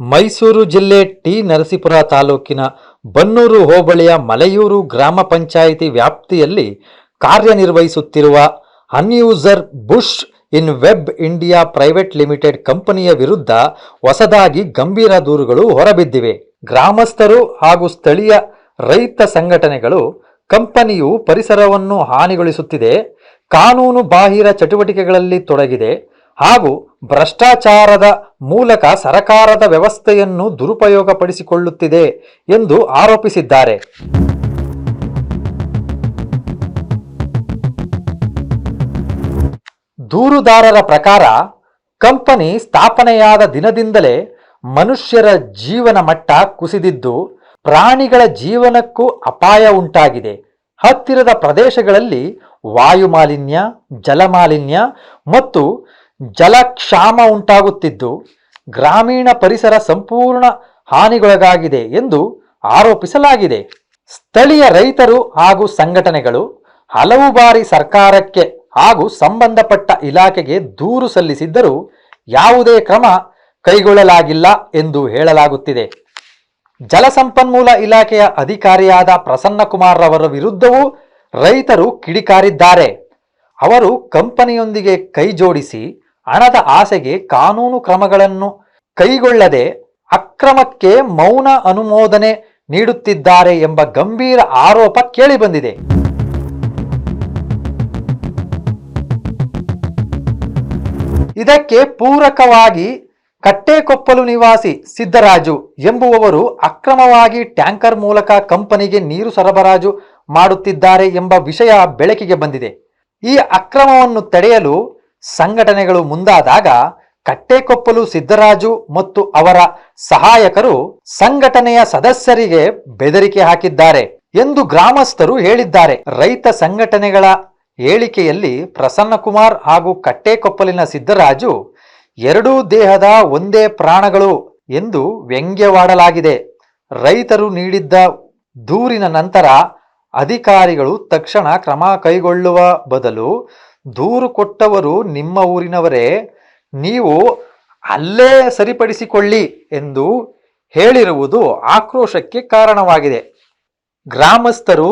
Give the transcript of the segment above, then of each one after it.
ಮೈಸೂರು ಜಿಲ್ಲೆ ಟಿ. ನರಸೀಪುರ ತಾಲೂಕಿನ ಬನ್ನೂರು ಹೋಬಳಿಯ ಮಲೆಯೂರು ಗ್ರಾಮ ಪಂಚಾಯಿತಿ ವ್ಯಾಪ್ತಿಯಲ್ಲಿ ಕಾರ್ಯನಿರ್ವಹಿಸುತ್ತಿರುವ ಅನ್ಯೂಸರ್ ಬುಷ್ ಇನ್ ವೆಬ್ ಇಂಡಿಯಾ ಪ್ರೈವೇಟ್ ಲಿಮಿಟೆಡ್ ಕಂಪನಿಯ ವಿರುದ್ಧ ಹೊಸದಾಗಿ ಗಂಭೀರ ದೂರುಗಳು ಹೊರಬಿದ್ದಿವೆ. ಗ್ರಾಮಸ್ಥರು ಹಾಗೂ ಸ್ಥಳೀಯ ರೈತ ಸಂಘಟನೆಗಳು ಕಂಪನಿಯು ಪರಿಸರವನ್ನು ಹಾನಿಗೊಳಿಸುತ್ತಿದೆ. ಕಾನೂನು ಬಾಹಿರ ಚಟುವಟಿಕೆಗಳಲ್ಲಿ ತೊಡಗಿದೆ. ಹಾಗೂ ಭ್ರಷ್ಟಾಚಾರದ ಮೂಲಕ ಸರಕಾರದ ವ್ಯವಸ್ಥೆಯನ್ನು ದುರುಪಯೋಗಪಡಿಸಿಕೊಳ್ಳುತ್ತಿದೆ ಎಂದು ಆರೋಪಿಸಿದ್ದಾರೆ. ದೂರುದಾರರ ಪ್ರಕಾರ, ಕಂಪನಿ ಸ್ಥಾಪನೆಯಾದ ದಿನದಿಂದಲೇ ಮನುಷ್ಯರ ಜೀವನ ಮಟ್ಟ ಕುಸಿದಿದ್ದು, ಪ್ರಾಣಿಗಳ ಜೀವನಕ್ಕೂ ಅಪಾಯ ಉಂಟಾಗಿದೆ. ಹತ್ತಿರದ ಪ್ರದೇಶಗಳಲ್ಲಿ ವಾಯುಮಾಲಿನ್ಯ, ಜಲಮಾಲಿನ್ಯ ಮತ್ತು ಜಲಕ್ಷಾಮ ಉಂಟಾಗುತ್ತಿದ್ದು ಗ್ರಾಮೀಣ ಪರಿಸರ ಸಂಪೂರ್ಣ ಹಾನಿಗೊಳಗಾಗಿದೆ ಎಂದು ಆರೋಪಿಸಲಾಗಿದೆ. ಸ್ಥಳೀಯ ರೈತರು ಹಾಗೂ ಸಂಘಟನೆಗಳು ಹಲವು ಬಾರಿ ಸರ್ಕಾರಕ್ಕೆ ಹಾಗೂ ಸಂಬಂಧಪಟ್ಟ ಇಲಾಖೆಗೆ ದೂರು ಸಲ್ಲಿಸಿದ್ದರೂ ಯಾವುದೇ ಕ್ರಮ ಕೈಗೊಳ್ಳಲಾಗಿಲ್ಲ ಎಂದು ಹೇಳಲಾಗುತ್ತಿದೆ. ಜಲಸಂಪನ್ಮೂಲ ಇಲಾಖೆಯ ಅಧಿಕಾರಿಯಾದ ಪ್ರಸನ್ನಕುಮಾರ್ ರವರ ವಿರುದ್ಧವೂ ರೈತರು ಕಿಡಿಕಾರಿದ್ದಾರೆ. ಅವರು ಕಂಪನಿಯೊಂದಿಗೆ ಕೈ ಜೋಡಿಸಿ ಹಣದ ಆಸೆಗೆ ಕಾನೂನು ಕ್ರಮಗಳನ್ನು ಕೈಗೊಳ್ಳದೆ ಅಕ್ರಮಕ್ಕೆ ಮೌನ ಅನುಮೋದನೆ ನೀಡುತ್ತಿದ್ದಾರೆ ಎಂಬ ಗಂಭೀರ ಆರೋಪ ಕೇಳಿಬಂದಿದೆ. ಇದಕ್ಕೆ ಪೂರಕವಾಗಿ ಕಟ್ಟೆಕೊಪ್ಪಲು ನಿವಾಸಿ ಸಿದ್ದರಾಜು ಎಂಬುವವರು ಅಕ್ರಮವಾಗಿ ಟ್ಯಾಂಕರ್ ಮೂಲಕ ಕಂಪನಿಗೆ ನೀರು ಸರಬರಾಜು ಮಾಡುತ್ತಿದ್ದಾರೆ ಎಂಬ ವಿಷಯ ಬೆಳಕಿಗೆ ಬಂದಿದೆ. ಈ ಅಕ್ರಮವನ್ನು ತಡೆಯಲು ಸಂಘಟನೆಗಳು ಮುಂದಾದಾಗ ಕಟ್ಟೆಕೊಪ್ಪಲು ಸಿದ್ದರಾಜು ಮತ್ತು ಅವರ ಸಹಾಯಕರು ಸಂಘಟನೆಯ ಸದಸ್ಯರಿಗೆ ಬೆದರಿಕೆ ಹಾಕಿದ್ದಾರೆ ಎಂದು ಗ್ರಾಮಸ್ಥರು ಹೇಳಿದ್ದಾರೆ. ರೈತ ಸಂಘಟನೆಗಳ ಹೇಳಿಕೆಯಲ್ಲಿ ಪ್ರಸನ್ನಕುಮಾರ್ ಹಾಗೂ ಕಟ್ಟೆಕೊಪ್ಪಲಿನ ಸಿದ್ದರಾಜು ಎರಡೂ ದೇಹದ ಒಂದೇ ಪ್ರಾಣಗಳು ಎಂದು ವ್ಯಂಗ್ಯವಾಡಲಾಗಿದೆ. ರೈತರು ನೀಡಿದ್ದ ದೂರಿನ ನಂತರ ಅಧಿಕಾರಿಗಳು ತಕ್ಷಣ ಕ್ರಮ ಕೈಗೊಳ್ಳುವ ಬದಲು ದೂರು ಕೊಟ್ಟವರು ನಿಮ್ಮ ಊರಿನವರೇ, ನೀವು ಅಲ್ಲೇ ಸರಿಪಡಿಸಿಕೊಳ್ಳಿ ಎಂದು ಹೇಳಿರುವುದು ಆಕ್ರೋಶಕ್ಕೆ ಕಾರಣವಾಗಿದೆ. ಗ್ರಾಮಸ್ಥರು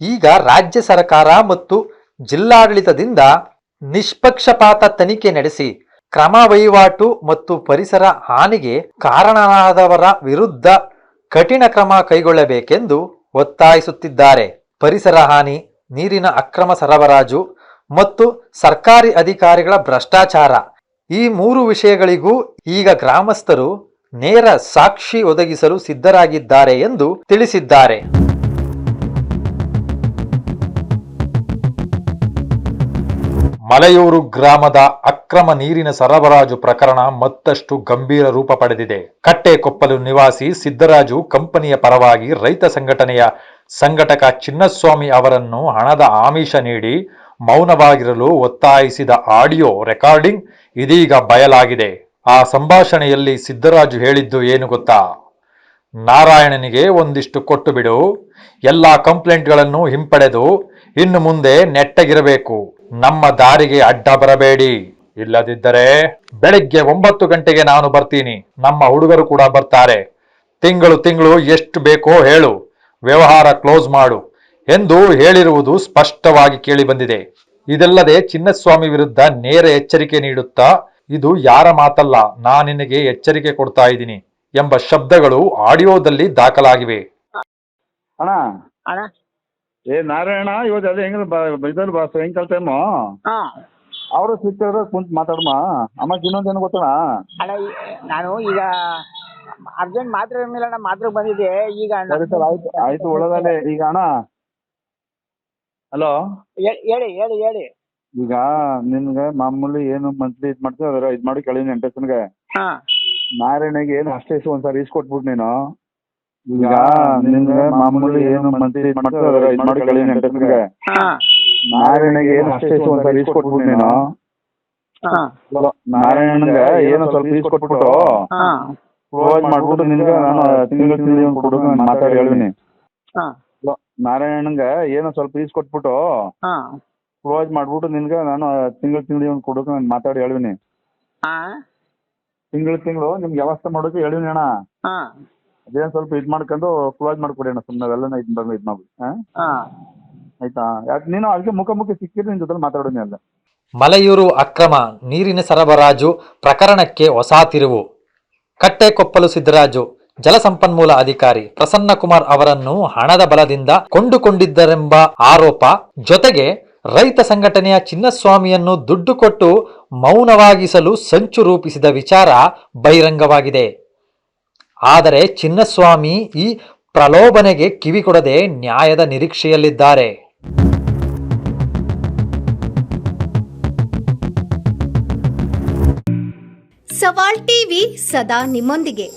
ಈಗ ರಾಜ್ಯ ಸರ್ಕಾರ ಮತ್ತು ಜಿಲ್ಲಾಡಳಿತದಿಂದ ನಿಷ್ಪಕ್ಷಪಾತ ತನಿಖೆ ನಡೆಸಿ, ಕ್ರಮ ವಹಿವಾಟು ಮತ್ತು ಪರಿಸರ ಹಾನಿಗೆ ಕಾರಣರಾದವರ ವಿರುದ್ಧ ಕಠಿಣ ಕ್ರಮ ಕೈಗೊಳ್ಳಬೇಕೆಂದು ಒತ್ತಾಯಿಸುತ್ತಿದ್ದಾರೆ. ಪರಿಸರ ಹಾನಿ, ನೀರಿನ ಅಕ್ರಮ ಸರಬರಾಜು ಮತ್ತು ಸರ್ಕಾರಿ ಅಧಿಕಾರಿಗಳ ಭ್ರಷ್ಟಾಚಾರ. ಈ ಮೂರು ವಿಷಯಗಳಿಗೂ ಈಗ ಗ್ರಾಮಸ್ಥರು ನೇರ ಸಾಕ್ಷಿ ಒದಗಿಸಲು ಸಿದ್ಧರಾಗಿದ್ದಾರೆ ಎಂದು ತಿಳಿಸಿದ್ದಾರೆ. ಮಲೆಯೂರು ಗ್ರಾಮದ ಅಕ್ರಮ ನೀರಿನ ಸರಬರಾಜು ಪ್ರಕರಣ ಮತ್ತಷ್ಟು ಗಂಭೀರ ರೂಪ ಪಡೆದಿದೆ. ಕಟ್ಟೆಕೊಪ್ಪಲು ನಿವಾಸಿ ಸಿದ್ದರಾಜು ಕಂಪನಿಯ ಪರವಾಗಿ ರೈತ ಸಂಘಟನೆಯ ಸಂಘಟಕ ಚಿನ್ನಸ್ವಾಮಿ ಅವರನ್ನು ಹಣದ ಆಮಿಷ ನೀಡಿ ಮೌನವಾಗಿರಲು ಒತ್ತಾಯಿಸಿದ ಆಡಿಯೋ ರೆಕಾರ್ಡಿಂಗ್ ಇದೀಗ ಬಯಲಾಗಿದೆ. ಆ ಸಂಭಾಷಣೆಯಲ್ಲಿ ಸಿದ್ದರಾಜು ಹೇಳಿದ್ದು ಏನು ಗೊತ್ತಾ? ನಾರಾಯಣನಿಗೆ ಒಂದಿಷ್ಟು ಕೊಟ್ಟು ಬಿಡು. ಎಲ್ಲ ಕಂಪ್ಲೇಂಟ್ಗಳನ್ನು ಹಿಂಪಡೆದು ಇನ್ನು ಮುಂದೆ ನೆಟ್ಟಗಿರಬೇಕು. ನಮ್ಮ ದಾರಿಗೆ ಅಡ್ಡ ಬರಬೇಡಿ. ಇಲ್ಲದಿದ್ದರೆ ಬೆಳಿಗ್ಗೆ ಒಂಬತ್ತು ಗಂಟೆಗೆ ನಾನು ಬರ್ತೀನಿ. ನಮ್ಮ ಹುಡುಗರು ಕೂಡ ಬರ್ತಾರೆ. ತಿಂಗಳು ತಿಂಗಳು ಎಷ್ಟು ಬೇಕೋ ಹೇಳು. ವ್ಯವಹಾರ ಕ್ಲೋಸ್ ಮಾಡು. ಎಂದು ಹೇಳಿರುವುದು ಸ್ಪಷ್ಟವಾಗಿ ಕೇಳಿಬಂದಿದೆ ಇದಲ್ಲದೆ ಚಿನ್ನಸ್ವಾಮಿ ವಿರುದ್ಧ ನೇರ ಎಚ್ಚರಿಕೆ ನೀಡುತ್ತಾ ಇದು ಯಾರ ಮಾತಲ್ಲ ನಾನಿನಗೆ ಎಚ್ಚರಿಕೆ ಕೊಡ್ತಾ ಇದ್ದೀನಿ ಎಂಬ ಶಬ್ದಗಳು ಆಡಿಯೋದಲ್ಲಿ ದಾಖಲಾಗಿವೆ. ಅಣ್ಣ. ಅಣ್ಣ. ಏ ನಾರಾಯಣ ಇವತ್ತು ಅದೇ ಹೆಂಗ ಇದ್ರಲ್ಲಿ ಬಾ ಸಾಯಂಕಾಲ ಟೈಮು ಹಾ. ಅವರು ಸಿಕ್ಕಿದ್ರೆ ಕುಂತ್ ಮಾತಾಡಮ್ಮ ಅಮ್ಮ ಇನ್ನೊಂದು ಏನು ಗೊತ್ತಣ ಅಣ್ಣ ನಾನು ಈಗ ಅರ್ಜೆಂಟ್ ಮಾತ್ರೆ ಇರ್ಲಿಲ್ಲ ಅಣ್ಣ ಮಾತ್ರೆ ಬಂದಿದೆ ಈಗ ಅಣ್ಣ- ಸರಿ ಸರ್ ಆಯ್ತು ಆಯ್ತು ಒಳ್ಳೆದಾನೆ ಈಗ ಅಣ್ಣ ಹಲೋ? ಹೇಳಿ ಹೇಳಿ ಹೇಳಿ. ಈಗ ನಿನ್ಗೆ ಮಾಮೂಲಿ ಏನು ಮಂತ್ಲಿ ಇದು ಮಾಡ್ತೀವಿ ಅದರ ಇದು ಮಾಡಿ ಕೇಳಿ ಎಂಟೆಸ್ಗೆ ಹಾ. ನಾರಾಯಣಿಗೆ ಏನು ಅಷ್ಟೇ ಒಂದ್ ಒಂದ್ಸರಿ ಇಸ್ಕೊಟ್ಬಿಟ್ಟು ನೀನು. ಈಗ ನಿನ್ಗೆ ಮಾಮೂಲಿ ಏನು ಮಂತ್ಲಿ ಇದು ಮಾಡ್ತೀವಿ ಅದರ ಇದು ಮಾಡಿ ಕೇಳಿ ಎಂಟೆಸ್ಗೆ ಹಾ. ನಾರಾಯಣಿಗೆ ಏನು ಅಷ್ಟೇ ಒಂದ್ಸರಿ ಇಸ್ಕೊಟ್ಬಿಟ್ಟು ನೀನು. ಹಾ. ನಾರಾಯಣಂಗೆ ಏನೋ ಸ್ವಲ್ಪ ಇಸ್ಕೊಟ್ಬಿಟ್ಟು ಹಾ. ಕ್ಲೋಸ್ ಮಾಡ್ಬಿಟ್ಟು ನಿನ್ಗೆ ನಾನು ತಿಂಗಳು ತಿಂಗಳು ನಾನು ಮಾತಾಡಿ ಹೇಳಿನಿ. ಹಾ. ನಾರಾಯಣಂಗೆ ಏನೋ ಸ್ವಲ್ಪ ಈಸ್ ಕೊಟ್ಬಿಟ್ಟು ಹಾ. ಕ್ಲೋಸ್ ಮಾಡ್ಬಿಟ್ಟು ನಿನ್ಗೆ ನಾನು ತಿಂಗಳು ತಿಂಗಳು ಒಂದು ಕೊಡೋಕೆ ನಾನು ಮಾತಾಡಿ ಹೇಳಿವಿನಿ. ಹಾ. ತಿಂಗಳು ತಿಂಗಳು ನಿಮ್ಗೆ ವ್ಯವಸ್ಥೆ ಮಾಡೋಕೆ ಹೇಳಿವಿನಿ ಅಣ್ಣ. ಹಾ. ಅದೇನು ಸ್ವಲ್ಪ ಇದು ಮಾಡ್ಕೊಂಡು ಕ್ಲೋಸ್ ಮಾಡ್ಕೊಡಿ ಅಣ್ಣ ಸುಮ್ಮನೆ ಅವೆಲ್ಲ ಇದು ಬಂದು ಇದು ಮಾಡ್ಬಿಡಿ ಹಾಂ? ಹಾ. ಆಯ್ತಾ? ಯಾಕೆ ನೀನು ಅದಕ್ಕೆ ಮುಖ ಸಿಕ್ಕಿದ್ರೆ ನಿನ್ ಜೊತೆ ಮಾತಾಡೋಣ ಅಲ್ಲ. ಮಲೆಯೂರು ಅಕ್ರಮ ನೀರಿನ ಸರಬರಾಜು ಪ್ರಕರಣಕ್ಕೆ ಹೊಸ ತಿರುವು. ಕಟ್ಟೆಕೊಪ್ಪಲು ಸಿದ್ದರಾಜು. ಜಲಸಂಪನ್ಮೂಲ ಅಧಿಕಾರಿ ಪ್ರಸನ್ನ ಕುಮಾರ್ ಅವರನ್ನು ಹಣದ ಬಲದಿಂದ ಕೊಂಡುಕೊಂಡಿದ್ದರೆಂಬ ಆರೋಪ, ಜೊತೆಗೆ ರೈತ ಸಂಘಟನೆಯ ಚಿನ್ನಸ್ವಾಮಿಯನ್ನು ದುಡ್ಡು ಕೊಟ್ಟು ಮೌನವಾಗಿಸಲು ಸಂಚು ರೂಪಿಸಿದ ವಿಚಾರ ಬಹಿರಂಗವಾಗಿದೆ. ಆದರೆ ಚಿನ್ನಸ್ವಾಮಿ ಈ ಪ್ರಲೋಭನೆಗೆ ಕಿವಿಕೊಡದೆ ನ್ಯಾಯದ ನಿರೀಕ್ಷೆಯಲ್ಲಿದ್ದಾರೆ. ಸವಾಲ್ ಟಿವಿ ಸದಾ ನಿಮ್ಮೊಂದಿಗೆ.